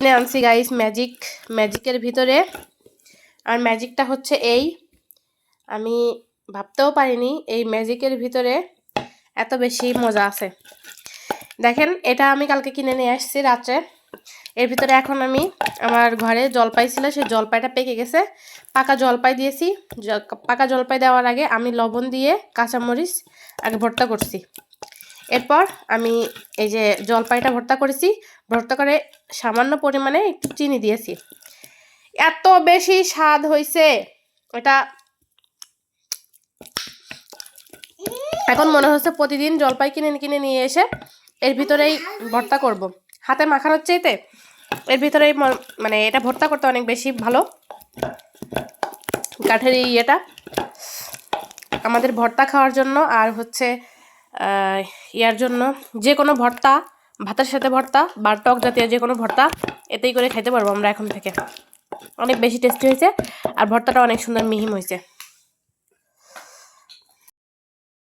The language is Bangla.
কিনে আনছি গাইস ম্যাজিক ম্যাজিকের ভিতরে। আর ম্যাজিকটা হচ্ছে এই। আমি ভাবতেও পারিনি এই ম্যাজিকের ভিতরে এত বেশি মজা আছে। দেখেন, এটা আমি কালকে কিনে নিয়ে আসছি রাত্রে। এর ভিতরে এখন আমি আমার ঘরে জলপাই ছিল, সেই জলপাইটা পেকে গেছে। পাকা জলপাই দিয়েছি। পাকা জলপাই দেওয়ার আগে আমি লবণ দিয়ে কাঁচামরিচ আগে ভর্তা করছি। এরপর আমি এই যে জলপাইটা ভর্তা করেছি, ভর্তা করে সামান্য পরিমাণে একটু চিনি দিয়েছি। এত বেশি স্বাদ হয়েছে এটা এখন মনে হচ্ছে প্রতিদিন জলপাই কিনে কিনে নিয়ে এসে এর ভিতরেই ভর্তা করব। হাতে মাখানোর চাইতে এর ভিতরেই মানে এটা ভর্তা করতে অনেক বেশি ভালো। কাঠের এই ইয়েটা। আমাদের ভর্তা খাওয়ার জন্য আর হচ্ছে ইয়ার জন্য যে কোনো ভর্তা, ভাতের সাথে ভর্তা বা টক জাতীয় যে কোনো ভর্তা, এতেই করে খাইতে পারব আমরা এখন থেকে। অনেক বেশি টেস্টি হয়েছে আর ভর্তাটা অনেক সুন্দর মিহিম হয়েছে।